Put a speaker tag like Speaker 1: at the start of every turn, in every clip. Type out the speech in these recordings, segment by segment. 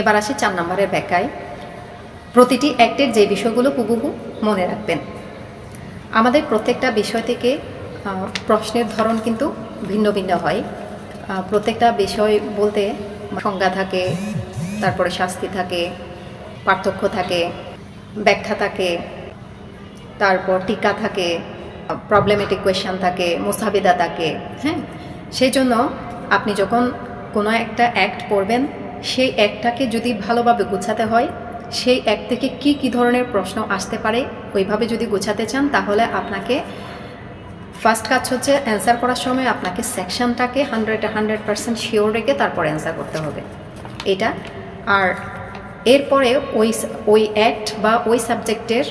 Speaker 1: এবার আসি চার নম্বরের ব্যাখ্যায়। প্রতিটি অ্যাক্টের যে বিষয়গুলো হুবহু মনে রাখবেন। আমাদের প্রত্যেকটা বিষয় থেকে প্রশ্নের ধরন কিন্তু ভিন্ন ভিন্ন হয়। প্রত্যেকটা বিষয় বলতে সংজ্ঞা থাকে, তারপরে শাস্তি থাকে, পার্থক্য থাকে, ব্যাখ্যা থাকে, তারপর টিকা থাকে প্রবলেমেটিক কোয়েশ্চান থাকে, মোসাবিদা থাকে হ্যাঁ? সেই জন্য আপনি যখন কোনো একটা অ্যাক্ট পড়বেন সেই অ্যাক্টটাকে যদি ভালোভাবে গোছাতে হয়, সেই অ্যাক্ট থেকে কি কি ধরনের প্রশ্ন আসতে পারে, ওইভাবে যদি গোছাতে চান, তাহলে আপনাকে ফার্স্ট কাজ হচ্ছে অ্যান্সার করার সময় আপনাকে সেকশনটাকে হান্ড্রেড হান্ড্রেড পার্সেন্ট শিওর রেখে তারপর অ্যান্সার করতে হবে। এটা। আর এরপরে ওই ওই অ্যাক্ট বা ওই সাবজেক্টের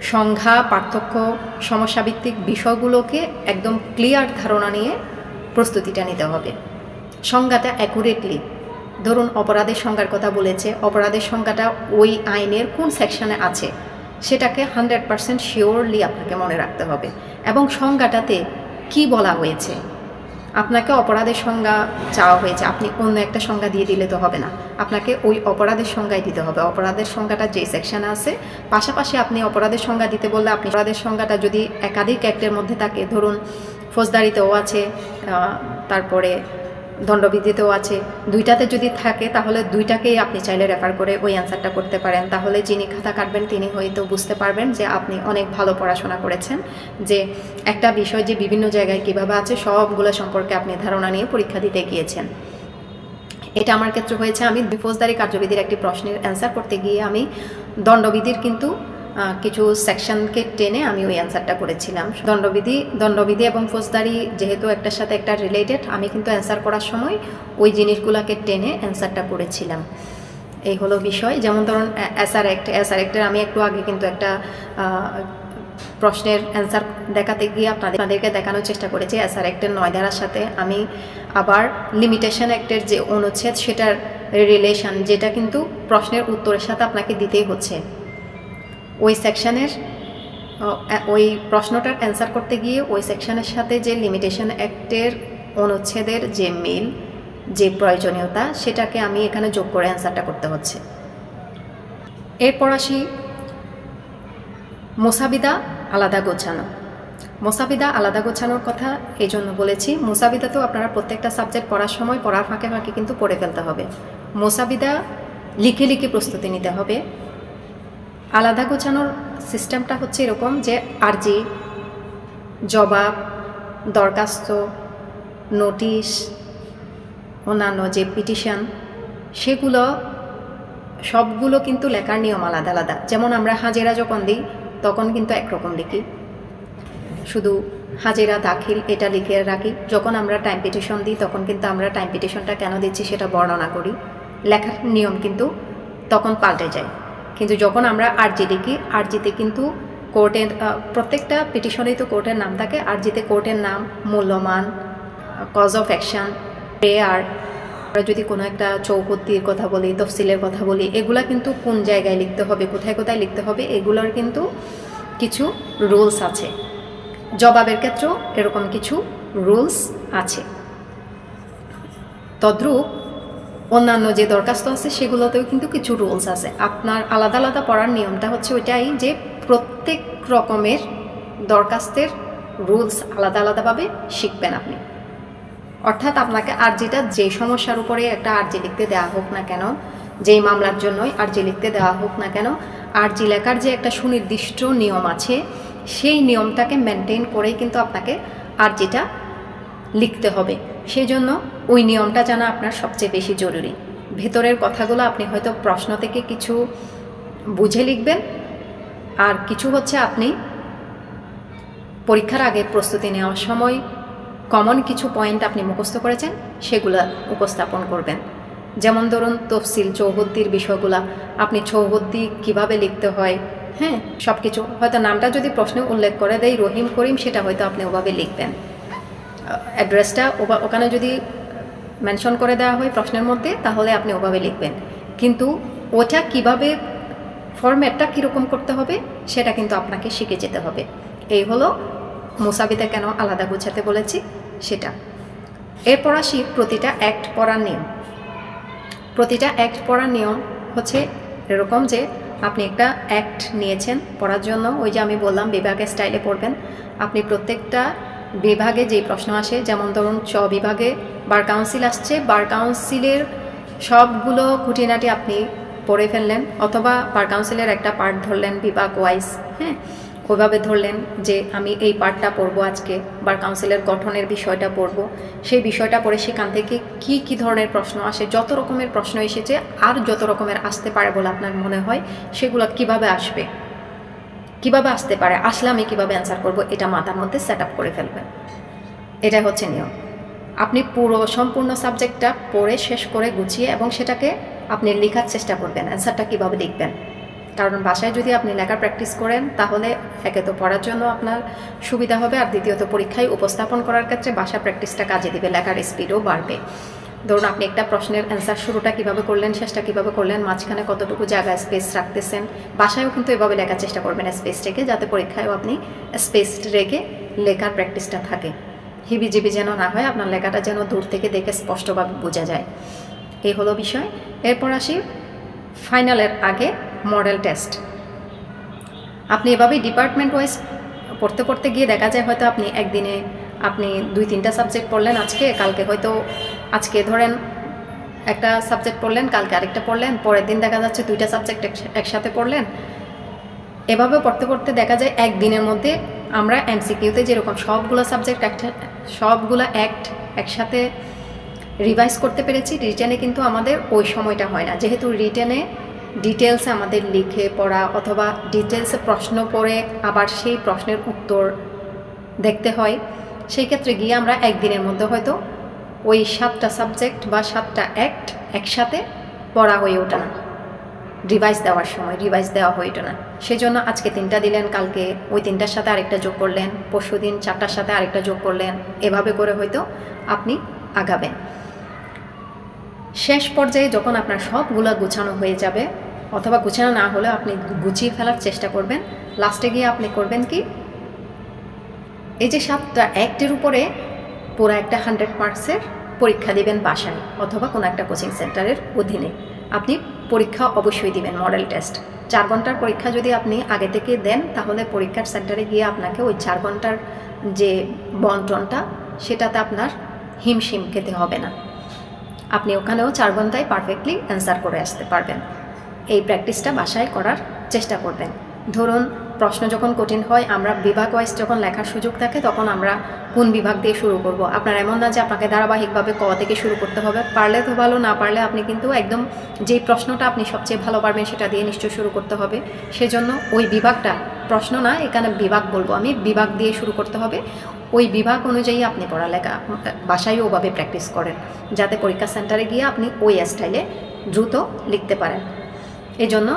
Speaker 1: সংজ্ঞা পার্থক্য সমস্যাভিত্তিক বিষয়গুলোকে একদম ক্লিয়ার ধারণা নিয়ে প্রস্তুতিটা নিতে হবে। সংজ্ঞাটা অ্যাকুরেটলি ধরুন অপরাধের সংজ্ঞার কথা বলেছে, অপরাধের সংজ্ঞাটা ওই আইনের কোন সেকশনে আছে, সেটাকে হান্ড্রেড পারসেন্ট শিওরলি আপনাকে মনে রাখতে হবে। এবং সংজ্ঞাটাতে কি বলা হয়েছে? আপনাকে অপরাধের সংজ্ঞা চাওয়া হয়েছে, আপনি অন্য একটা সংজ্ঞা দিয়ে দিলে তো হবে না। আপনাকে ওই অপরাধের সংজ্ঞাই দিতে হবে। অপরাধের সংজ্ঞাটা যে সেকশনে আছে, পাশাপাশি আপনি অপরাধের সংজ্ঞা দিতে বললে আপনি অপরাধের সংজ্ঞাটা যদি একাধিক অ্যাক্টের মধ্যে থাকে, ধরুন ফৌজদারিতেও আছে তারপরে দণ্ডবিধিতেও আছে। দুইটাতে যদি থাকে, তাহলে দুইটাকেই আপনি চাইলে রেফার করে ওই অ্যান্সারটা করতে পারেন। তাহলে যিনি খাতা কাটবেন, তিনি হয়তো বুঝতে পারবেন যে আপনি অনেক ভালো পড়াশোনা করেছেন, যে একটা বিষয় যে বিভিন্ন জায়গায় কীভাবে আছে, সবগুলো সম্পর্কে আপনি ধারণা নিয়ে পরীক্ষা দিতে গিয়েছেন। এটা আমার ক্ষেত্রে হয়েছে, আমি ফৌজদারি কার্যবিধির একটি প্রশ্নের অ্যান্সার করতে গিয়ে আমি দণ্ডবিধির কিন্তু কিছু সেকশনকে টেনে আমি ওই অ্যান্সারটা করেছিলাম। দণ্ডবিধি দণ্ডবিধি এবং ফৌজদারি যেহেতু একটার সাথে একটা রিলেটেড আমি কিন্তু অ্যান্সার করার সময় ওই জিনিসগুলোকে টেনে অ্যান্সারটা করেছিলাম। এই হলো বিষয়। যেমন ধরুন এসআর অ্যাক্ট এসআর অ্যাক্টের আমি একটু আগে কিন্তু একটা প্রশ্নের অ্যান্সার দেখাতে গিয়ে আপনাদের, আপনাদেরকে দেখানোর চেষ্টা করেছি। এসআর অ্যাক্টের নয় ধারার সাথে আমি আবার লিমিটেশন অ্যাক্টের যে অনুচ্ছেদ, সেটার রিলেশন যেটা কিন্তু প্রশ্নের উত্তরের সাথে আপনাকে দিতেই হচ্ছে। ওই সেকশানের ওই প্রশ্নটার অ্যান্সার করতে গিয়ে ওই সেকশানের সাথে যে লিমিটেশন অ্যাক্টের অনুচ্ছেদের যে মিল যে প্রয়োজনীয়তা, সেটাকে আমি এখানে যোগ করে অ্যান্সারটা করতে হচ্ছে। এরপর আসি, মোসাবিদা আলাদা গোছানো। মোসাবিদা আলাদা গোছানোর কথা এই জন্য বলেছি, মোসাবিদা তো আপনারা প্রত্যেকটা সাবজেক্ট পড়ার সময় পড়ার ফাঁকে ফাঁকে কিন্তু পড়ে ফেলতে হবে। মোসাবিদা লিখে লিখে প্রস্তুতি নিতে হবে। আলাদা গোছানোর সিস্টেমটা হচ্ছে এরকম যে আরজি, জবাব, দরখাস্ত, নোটিশ, অন্যান্য যে পিটিশন, সেগুলো সবগুলো কিন্তু লেখার নিয়ম আলাদা আলাদা। যেমন আমরা হাজেরা যখন দিই, তখন কিন্তু একরকম লিখি। শুধু হাজেরা, দাখিল, এটা লিখে রাখি। যখন আমরা টাইম পিটিশন দিই, তখন কিন্তু আমরা টাইম পিটিশনটা কেন দিচ্ছি সেটা বর্ণনা করি। লেখার নিয়ম কিন্তু তখন পাল্টে যায়। কিন্তু যখন আমরা আরজি লিখি আরজিতে কিন্তু কোর্টের প্রত্যেকটা পিটিশনেই তো কোর্টের নাম থাকে। আরজিতে কোর্টের নাম মূল্যমান কজ অফ অ্যাকশন প্রেয়ার আমরা যদি কোনো একটা চৌপত্তির কথা বলি, তফসিলের কথা বলি, এগুলা কিন্তু কোন জায়গায় লিখতে হবে, কোথায় কোথায় লিখতে হবে, এগুলোর কিন্তু কিছু রুলস আছে। জবাবের ক্ষেত্রেও এরকম কিছু রুলস আছে। তদ্রূপ অন্যান্য যে দরখাস্ত আছে, সেগুলোতেও কিন্তু কিছু রুলস আছে। আপনার আলাদা আলাদা পড়ার নিয়মটা হচ্ছে ওইটাই যে প্রত্যেক রকমের দরখাস্তের রুলস আলাদা আলাদাভাবে শিখবেন আপনি। অর্থাৎ আপনাকে আর্জিটা যে সমস্যার উপরে একটা আর্জি লিখতে দেওয়া হোক না কেন, যেই মামলার জন্যই আর্জি লিখতে দেওয়া হোক না কেন আর্জি লেখার যে একটা সুনির্দিষ্ট নিয়ম আছে, সেই নিয়মটাকে মেনটেন করেই কিন্তু আপনাকে আর্জিটা লিখতে হবে। সেই জন্য ওই নিয়মটা জানা আপনার সবচেয়ে বেশি জরুরি। ভেতরের কথাগুলো আপনি হয়তো প্রশ্ন থেকে কিছু বুঝে লিখবেন। আর কিছু হচ্ছে আপনি পরীক্ষার আগে প্রস্তুতি নেওয়ার সময় কমন কিছু পয়েন্ট আপনি মুখস্থ করেছেন, সেগুলা উপস্থাপন করবেন। যেমন ধরুন তফসিল চৌহদ্দির বিষয়গুলা, আপনি চৌহদ্দি কীভাবে লিখতে হয় হ্যাঁ? সব কিছু হয়তো নামটা যদি প্রশ্নে উল্লেখ করে দেয় রহিম করিম, সেটা হয়তো আপনি ওভাবে লিখবেন। অ্যাড্রেসটা ওখানে যদি মেনশন করে দেওয়া হয় প্রশ্নের মধ্যে, তাহলে আপনি ওভাবে লিখবেন। কিন্তু ওটা কীভাবে ফরম্যাটটা কীরকম করতে হবে, সেটা কিন্তু আপনাকে শিখে যেতে হবে। এই হলো মুসাবিতে কেন আলাদা গুছাতে বলেছি, সেটা। এরপর আসি প্রতিটা অ্যাক্ট পড়ার নিয়ম। প্রতিটা অ্যাক্ট পড়ার নিয়ম হচ্ছে এরকম যে, আপনি একটা অ্যাক্ট নিয়েছেন পড়ার জন্য, ওই যে আমি বললাম বিভাগের স্টাইলে পড়বেন। আপনি প্রত্যেকটা বিভাগে যে প্রশ্ন আসে, যেমন ধরুন চ বিভাগে বার কাউন্সিল আসছে, বার কাউন্সিলের সবগুলো খুঁটিনাটি আপনি পড়ে ফেললেন, অথবা বার কাউন্সিলের একটা পার্ট ধরলেন বিভাগ ওয়াইজ হ্যাঁ? ওইভাবে ধরলেন যে আমি এই পার্টটা পড়ব আজকে, বার কাউন্সিলের গঠনের বিষয়টা পড়ব। সেই বিষয়টা পড়ে সেখান থেকে কি কি ধরনের প্রশ্ন আসে, যত রকমের প্রশ্ন এসেছে, আর যত রকমের আসতে পারে বলে আপনার মনে হয়, সেগুলো কীভাবে আসবে? কীভাবে আসতে পারে, আসলে আমি কীভাবে অ্যান্সার করব, এটা মাথার মধ্যে সেট আপ করে ফেলবেন। এটা হচ্ছে নিয়ম। আপনি পুরো সম্পূর্ণ সাবজেক্টটা পড়ে, শেষ করে গুছিয়ে এবং সেটাকে আপনি লেখার চেষ্টা করবেন অ্যান্সারটা কীভাবে লিখবেন কারণ বাসায় যদি আপনি লেখার প্র্যাকটিস করেন, তাহলে একে তো পড়ার জন্য আপনার সুবিধা হবে, আর দ্বিতীয়ত পরীক্ষায় উপস্থাপন করার ক্ষেত্রে বাসা প্র্যাকটিসটা কাজে দিবে, লেখার স্পিডও বাড়বে। ধরুন আপনি একটা প্রশ্নের অ্যান্সার শুরুটা কীভাবে করলেন, শেষটা কীভাবে করলেন, মাঝখানে কতটুকু জায়গা স্পেস রাখতেছেন, বাসায়ও কিন্তু এভাবে লেখার চেষ্টা করবেন স্পেস রেখে, যাতে পরীক্ষায়ও আপনি স্পেস রেখে লেখার প্র্যাকটিসটা থাকে। হিবিজিবি যেন না হয়, আপনার লেখাটা যেন দূর থেকে দেখে স্পষ্টভাবে বোঝা যায়। এই হলো বিষয়। এরপর আসি ফাইনালের আগে মডেল টেস্ট আপনি এভাবেই ডিপার্টমেন্ট ওয়াইজ পড়তে পড়তে গিয়ে দেখা যায় হয়তো আপনি একদিনে আপনি দুই তিনটা সাবজেক্ট পড়লেন আজকে, কালকে হয়তো আজকে ধরেন একটা সাবজেক্ট পড়লেন, কালকে আরেকটা পড়লেন, পরের দিন দেখা যাচ্ছে দুইটা সাবজেক্ট একসাথে পড়লেন। এভাবে পড়তে পড়তে দেখা যায় একদিনের মধ্যে আমরা এমসিকিউতে যেরকম সবগুলো সাবজেক্ট একটা সবগুলো অ্যাক্ট একসাথে রিভাইজ করতে পেরেছি রিটেনে কিন্তু আমাদের ওই সময়টা হয় না। যেহেতু রিটেনে ডিটেলসে আমাদের লিখে পড়া অথবা ডিটেলসে প্রশ্ন পড়ে আবার সেই প্রশ্নের উত্তর দেখতে হয়, সেই ক্ষেত্রে গিয়ে আমরা একদিনের মধ্যে হয়তো ওই সাতটা সাবজেক্ট বা সাতটা অ্যাক্ট একসাথে পড়া হয়ে ওঠে না। রিভাইজ দেওয়ার সময় রিভাইজ দেওয়া হয়ে ওঠে না। সেজন্য আজকে তিনটা দিলেন, কালকে ওই তিনটার সাথে আরেকটা যোগ করলেন, পরশু দিন চারটার সাথে আরেকটা যোগ করলেন, এভাবে করে হয়তো আপনি আগাবেন। শেষ পর্যায়ে যখন আপনার সবগুলো গুছানো হয়ে যাবে, অথবা গুছানো না হলে আপনি গুছিয়ে ফেলার চেষ্টা করবেন লাস্টে গিয়ে আপনি করবেন কি? এই যে সাতটা অ্যাক্টের উপরে পুরো একটা হান্ড্রেড মার্কসের পরীক্ষা দিবেন বাসায় অথবা কোনো একটা কোচিং সেন্টারের অধীনে। আপনি পরীক্ষা অবশ্যই দিবেন মডেল টেস্ট চার ঘণ্টার পরীক্ষা যদি আপনি আগে থেকে দেন, তাহলে পরীক্ষার সেন্টারে গিয়ে আপনাকে ওই চার ঘণ্টার যে বন্টনটা, সেটাতে আপনার হিমশিম খেতে হবে না। আপনি ওখানেও চার ঘন্টায় পারফেক্টলি অ্যান্সার করে আসতে পারবেন। এই প্র্যাকটিসটা বাসায় করার চেষ্টা করবেন। ধরুন প্রশ্ন যখন কঠিন হয়, আমরা বিভাগ ওয়াইজ যখন লেখার সুযোগ থাকে, তখন আমরা কোন বিভাগ দিয়ে শুরু করব। আপনার এমন না যে আপনাকে ধারাবাহিকভাবে ক থেকে শুরু করতে হবে। পারলে তো ভালো, না পারলে আপনি কিন্তু একদম যেই প্রশ্নটা আপনি সবচেয়ে ভালো পারবেন সেটা দিয়ে নিশ্চয় শুরু করতে হবে। সেজন্য ওই বিভাগটা, প্রশ্ন না, এখানে বিভাগ বলব আমি, বিভাগ দিয়ে শুরু করতে হবে। ওই বিভাগ অনুযায়ী আপনি পড়ালেখা বাসায় ওভাবে প্র্যাকটিস করেন। যাতে পরীক্ষা সেন্টারে গিয়ে আপনি ওই স্টাইলে দ্রুত লিখতে পারেন। এই জন্য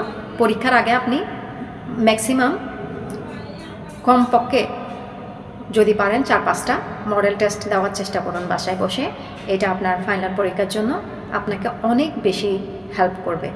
Speaker 1: পরীক্ষার আগে আপনি ম্যাক্সিমাম কমপক্ষে যদি পারেন চার পাঁচটা মডেল টেস্ট দেওয়ার চেষ্টা করুন বাসায় বসে। এটা আপনার ফাইনাল পরীক্ষার জন্য আপনাকে অনেক বেশি হেল্প করবে।